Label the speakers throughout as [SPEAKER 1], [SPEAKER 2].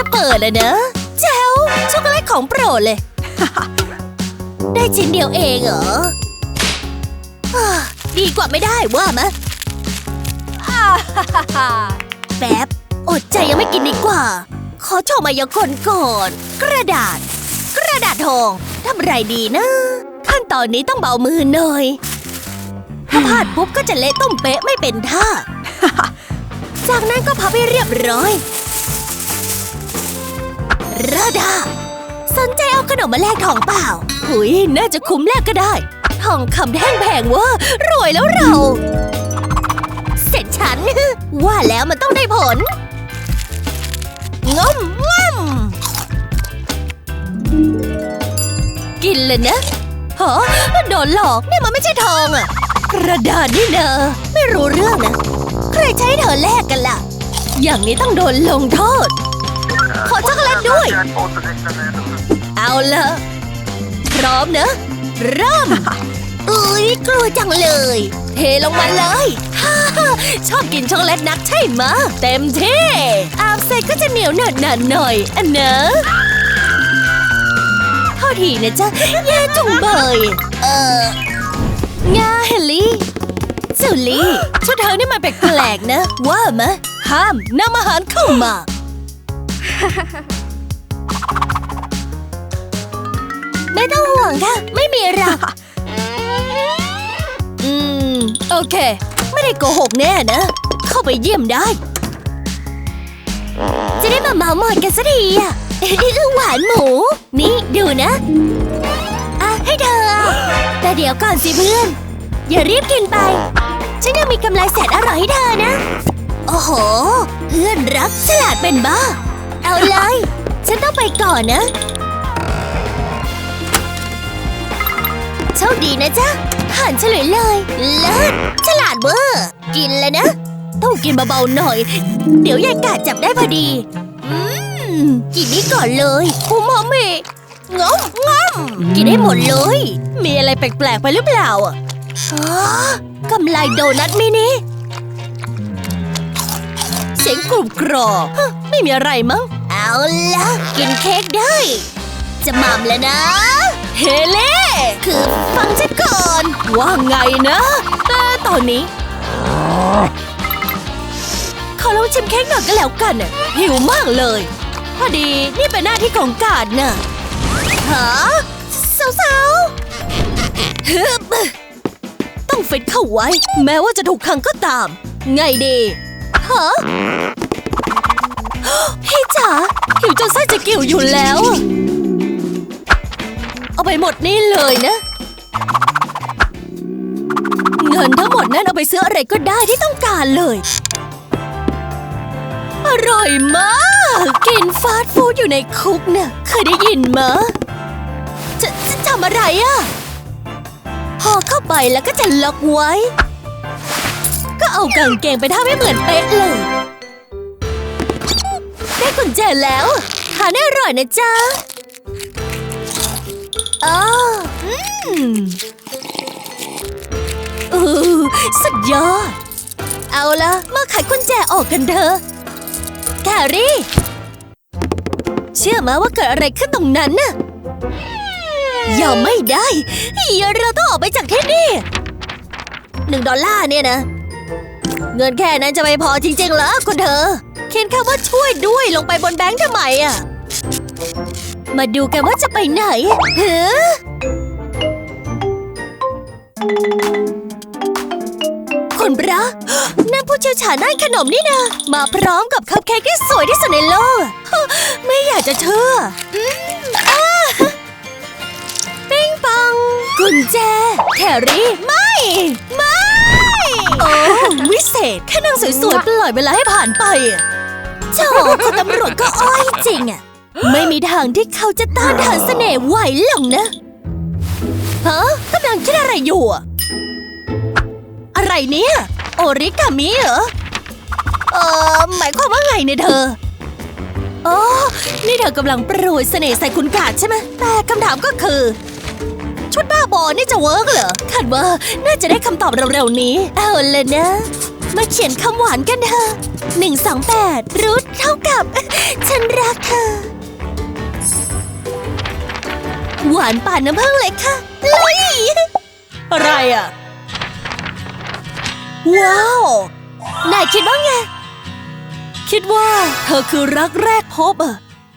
[SPEAKER 1] จะเปิดเลยเนอะแจ๋วช็อกโกแลตของโปรดเลย ได้ชิ้นเดียวเองเหรออดีกว่าไม่ได้ว่ามะแป๊บ อดใจยังไม่กินดีกว่า ขอโชว์มายากลก่อน กระดาษ กระดาษทองทำไรดีนะ ขั้นตอนนี้ต้องเบามือหน่อย ถ้าพลาดปุ๊บก็จะเละต้มเป๊ะไม่เป็นท่า จากนั้นก็พับให้เรียบร้อย ราดาสนใจเอาขนมมาแลกทองเปล่า หุยน่าจะคุ้มแลกก็ได้ ทองคำแท่งแพงเวอร์รวยแล้วเรา เสร็จฉัน ว่าแล้วมันต้องได้ผลงมงมกินเลยนะฮะโดนหลอกนี่มันไม่ใช่ทองอะกระดาษนี่เนอะไม่รู้เรื่องนะ ใครใช้เธอแลกกันล่ะ อย่างนี้ต้องโดนลงโทษ ขอช็อกโกแลตด้วย เอาละพร้อมนะเริ่มอุ้ยกลัวจังเลย เทลงมาเลยฮ่าฮ่าชอบกินช็อกโกแลตนักใช่ไหมะเต็มที่อาบเสร็จก็จะเหนียวหนาๆหน่อยอันเนอะโทษทีนะจ๊ะแย่จุงเบย เอองาเฮลลี่จูลี่ชุดเธอนี่มันแปลกๆนะ ว่ามะ ห้ามนำอาหารเข้ามา ไม่ต้องห่วงค่ะ ไม่มีหรอกอืม โอเค ไม่ได้โกหกแน่นะ เข้าไปเยี่ยมได้ จะได้มาเมาหมอยกันสักทีอะหวานหมู นี่ดูนะอะให้เธออะแต่เดี๋ยวก่อนสิเพื่อน อย่ารีบกินไป ฉันยังมีกำไรแสนอร่อยให้เธอนะ โอ้โห เพื่อนรักฉลาดเป็นบ้า เอาเลย ฉันต้องไปก่อนนะ โชคดีนะจ๊ะหันเฉลยเลย เลิศฉลาดเวอร์ กินเลยนะ ต้องกินเบาๆหน่อย เดี๋ยวยายกาจับได้พอดี อืม กินนี่ก่อนเลยคุมอมิงอมงอมกินได้หมดเลย มีอะไรแปลกๆไปหรือเปล่าอะกำไลโดนัทมินิเสียงกรุบกรอบไม่มีอะไรมั้ง เอาละกินเค้กได้ จะหม่ำแล้วนะ เฮเล่คือฟังฉันก่อน ว่าไงนะ แต่ตอนนี้ ขอลองชิมเค้กหน่อยก็แล้วกันน่ะหิวมากเลย พอดีนี่เป็นหน้าที่ของกาดน่ะฮะสาวๆฮึบต้องฟิตเข้าไว้ แม้ว่าจะถูกขังก็ตาม ไงดีฮะ พี่จ๋าหิวจนไส้จะกิ่วอยู่แล้ว เอาไปหมดนี่เลยนะ เงินทั้งหมดนั้นเอาไปซื้ออะไรก็ได้ที่ต้องการเลย อร่อยมาก กินฟาสต์ฟู้ดอยู่ในคุกเนี่ยเคยได้ยินมะจะจะทำอะไรอะพอเข้าไปแล้วก็จะล็อกไว้ ก็เอากางเกงไปทำให้เหมือนเป๊ะเลย ได้กุญแจแล้ว ทานให้อร่อยนะจ๊ะอ๋ออืมอสุดยอด เอาละมาไขกุญแจออกกันเถอะแครี่ เชื่อมาว่าเกิดอะไรขึ้นตรงนั้นน่ะยอมไม่ได้ย่าเราต้องออกไปจากที่นี่หนึ่งดอลลาร์เนี่ยนะ เงินแค่นั้นจะไม่พอจริงๆเหรอคุณเธอ เขียนคำว่าช่วยด้วยลงไปบนแบงค์ทำไมอะ มาดูกันว่าจะไปไหนเฮ้อคนพระนั่นผู้เชี่ยวชาญด้านขนมนี่นะ มาพร้อมกับคัพเค้กที่สวยที่สุดในโลกฮะไม่อยากจะเชื่ออืมอ้าปิ้งปองกุญแจแครี่ไม่ ไม่ โอ้ วิเศษ แค่นั่งสวยๆปล่อยเวลาให้ผ่านไปอะ โธ่คุณตำรวจก็อ้อยจริงอะไม่มีทางที่เขาจะต้านทานเสน่ห์ไหวหรอกนะฮะกำลังคิดอะไรอยู่อะอะไรเนี่ย โอริกามิเหรอ เออหมายความว่าไงเนี่ยเธออ๋อนี่เธอกำลังโปรยเสน่ห์ใส่คุณกาดใช่ไหมแต่คำถามก็คือ ชุดบ้าบอนี่จะเวิร์กเหรอคาดว่าน่าจะได้คำตอบเร็วๆนี้ เอาเลยนะ มาเขียนคำหวานกันเถอะหนึ่งสองแปดรูทเท่ากับ ฉันรักเธอ หวานป่าน้ำผึ้งเลยค่ะลุย
[SPEAKER 2] อะไรอะ
[SPEAKER 1] ว้าว นายคิดว่าไง
[SPEAKER 2] คิดว่าเธอคือรักแรกพบอะ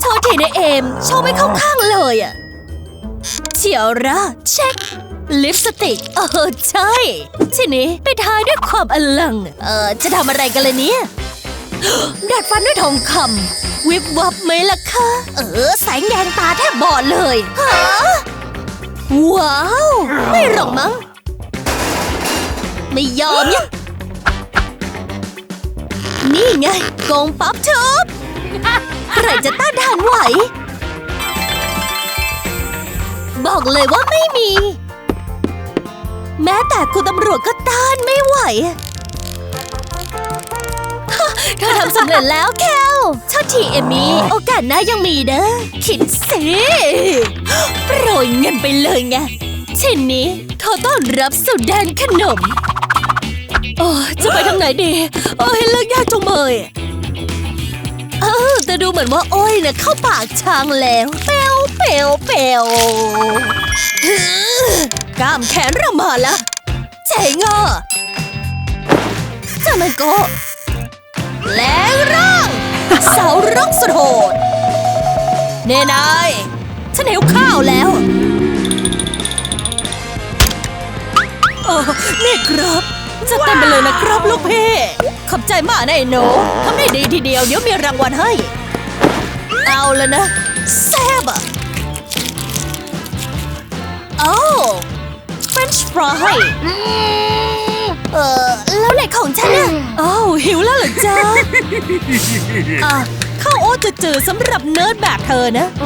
[SPEAKER 1] โทษทีนะเอมชอบไม่เข้าข้างเลยอะเฉียวระเช็ค ลิปสติก เออ ใช่ ทีนี้ไปทายด้วยความอลัง เออ จะทำอะไรกันเลยเนี่ย ดัดฟันด้วยทองคำวิบวับไหมล่ะคะ เออ แสงแดงตาแทบบอดเลยฮะว้าว ไม่หรอกมั้ง ไม่ยอมเนี่ยนี่ไงกงปั๊บทุบใครจะต้านทานไหว บอกเลยว่าไม่มี แม้แต่คุณตำรวจก็ต้านไม่ไหวฮะเธอทำสำเร็จแล้วแคลโทษทีเอมี่ โอกาสหน้ายังมีเด้อ คิดสิโปรยเงินไปเลยไงทีนี้เขาต้อนรับสู่แดนขนม
[SPEAKER 2] โอ้ยจะไปทางไหนดี โอ้ยเลือกยากจังเลย
[SPEAKER 1] เออแต่ดูเหมือนว่าโอ้ยเนี่ยเข้าปากช้างแล้ว เปลวเปลวเปลวฮึ กล้ามแขนเรามาล้วเจ๋งอะจ้ามันก็แรงร่างสาวร็อกสุดโหดเนนายฉันหิวข้าวแล้ว
[SPEAKER 2] โอ้นี่ครับจะเต็มไปเลยนะครับลูกเพ่ขอบใจมากนะไอ้หนูทำได้ดีทีเดียวเดี๋ยวมีรางวัลให้
[SPEAKER 1] เอาแล้วนะแซ่บอะโอ้ French fry เออแล้วไหนของฉันอะ
[SPEAKER 2] อ้าวหิวแล้วเหรอจ๊ะอะข้าวโอ๊ตจืดๆสำหรับเนิร์ดแบบเธอนะ
[SPEAKER 1] เ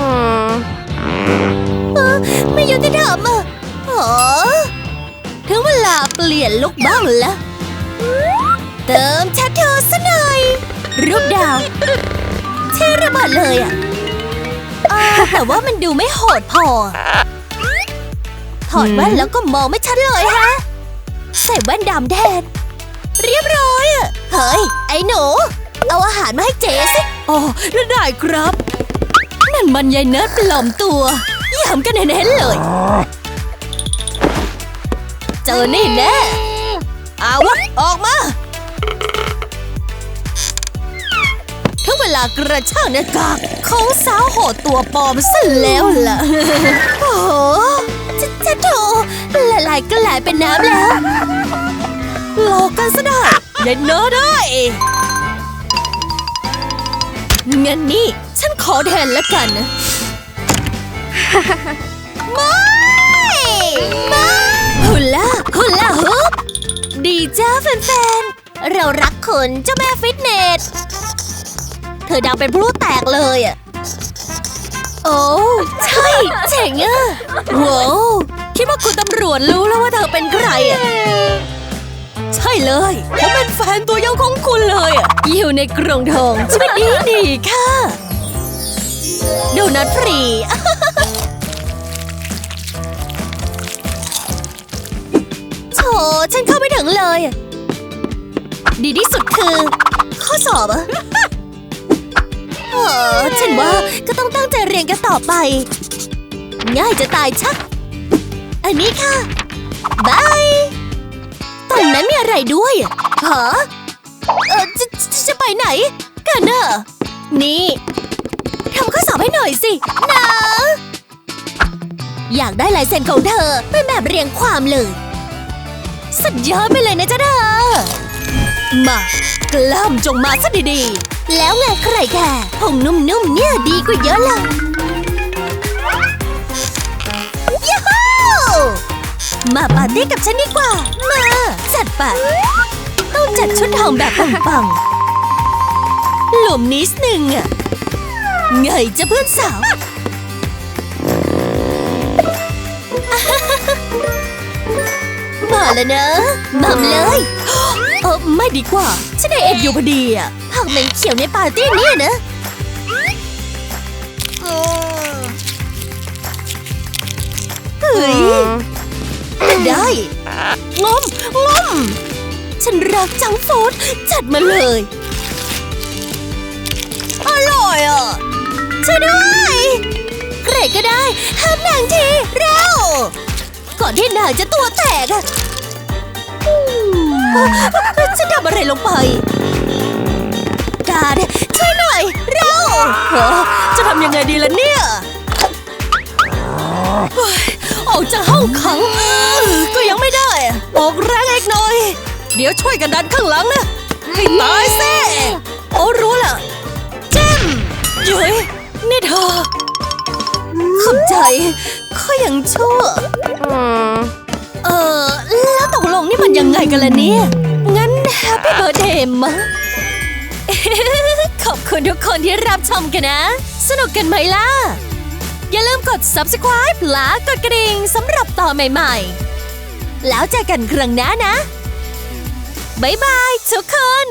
[SPEAKER 1] ออไม่ยุติธรรมอะโอ้ถึงเวลาเปลี่ยนลุกบ้างแล้ว เติมชัดเธอซะหน่อย รูปดาวเท่ระเบิดเลยอะอ่าแต่ว่ามันดูไม่โหดพอ ถอดแว่นแล้วก็มองไม่ชัดเลยฮะ ใส่แว่นดำแทนเรียบร้อยอะเฮ้ย ไอ้หนู เอาอาหารมาให้เจ๊สิ
[SPEAKER 2] อ๋อได้ครับ นั่นมันยายเนิร์ดปลอมตัวย้ำกันเน้นๆเลย
[SPEAKER 1] เจอนี่แน่
[SPEAKER 2] เอาวะออกมา
[SPEAKER 1] ถึงเวลากระชากหน้ากากของสาวโหดตัวปลอมซะแล้วล่ะ โอ้โห จะจะโถละลายก็ลายเป็นน้ำแล้ว
[SPEAKER 2] หลอกกันซะได้ยายเนิร์ดได้ย
[SPEAKER 1] งั้นนี่ ฉันขอแทนละกันนะไม่ไม่ฮุลล่าฮุลล่าฮุปดีจ้าแฟนๆ เรารักคุณเจ้าแม่ฟิตเนส เธอดังเป็นพลุแตกเลยอะ โอ้ ใช่ เจ๋งอะ
[SPEAKER 2] ว้าว คิดว่าคุณตำรวจรู้แล้วว่าเธอเป็นใครอะใช่เลยผมเป็นแฟนตัวยงของคุณเลยอะ
[SPEAKER 1] อยู่ในกรงทองชีวิตดีดีค่ะ ดูนัดฟรีโถฉันเข้าไม่ถึงเลย ดีที่สุดคือ ข้อสอบอะเออฉันว่าก็ต้องตั้งใจเรียนกันต่อไป ง่ายจะตายชัก อันนี้ค่ะบายตรงนั้นมีอะไรด้วยฮะเออจะจะจะไปไหน กันเนอะนี่ทำข้อสอบให้หน่อยสินะอยากได้ลายเซ็นของเธอเป็นแบบเรียงความเลย สุดยอดไปเลยนะจ๊ะเธอ
[SPEAKER 2] มากล้ามจงมาซะดีๆ
[SPEAKER 1] แล้วไงใครแค่ผมนุ่มๆเนี่ยดีกว่าเยอะเลย มาปาร์ตี้กับฉันดีกว่า มา จัดไปต้องจัดชุดทองแบบปังๆหลวมนิดนึงอะไงจะเพื่อนสาว มาแล้วนะมัมเลยเออไม่ดีกว่า ฉันไดเอ็ดอยู่พอดีอะผักเหม็นเขียวในปาร์ตี้เนี่ยนะ ฮ้ยได้งอมงอมฉันรักจังก์ฟูดจัดมาเลย อร่อยอะช่วยด้วยเกรดก็ได้ห้ามนางทีเร็ว ก่อนที่นางจะตัวแตกอะฉันทำอะไรลงไป การช่วยหน่อย เร็ว
[SPEAKER 2] เฮ้อจะทำยังไงดีล่ะเนี่ยเฮ้ย ออกจากห้องขังก็ยังไม่ได้ออกแรงอีกหน่อย เดี๋ยวช่วยกันดันข้างหลังนะให้ตายสิโอ้รู้ละเจมเย้ยนี่เธอ
[SPEAKER 1] ขอบใจข้อยังชั่วเออแล้วตกลงนี่มันยังไงกันล่ะเนี่ย งั้นแฮปปี้เบิร์เดย์มั้งขอบคุณทุกคนที่รับชมกันนะ สนุกกันไหมล่ะ อย่าลืมกด subscribe และกดกระดิ่งสำหรับต่อนใหม่ๆ แล้วเจอกันครั้งหน้านะ บ๊ายบายทุกคน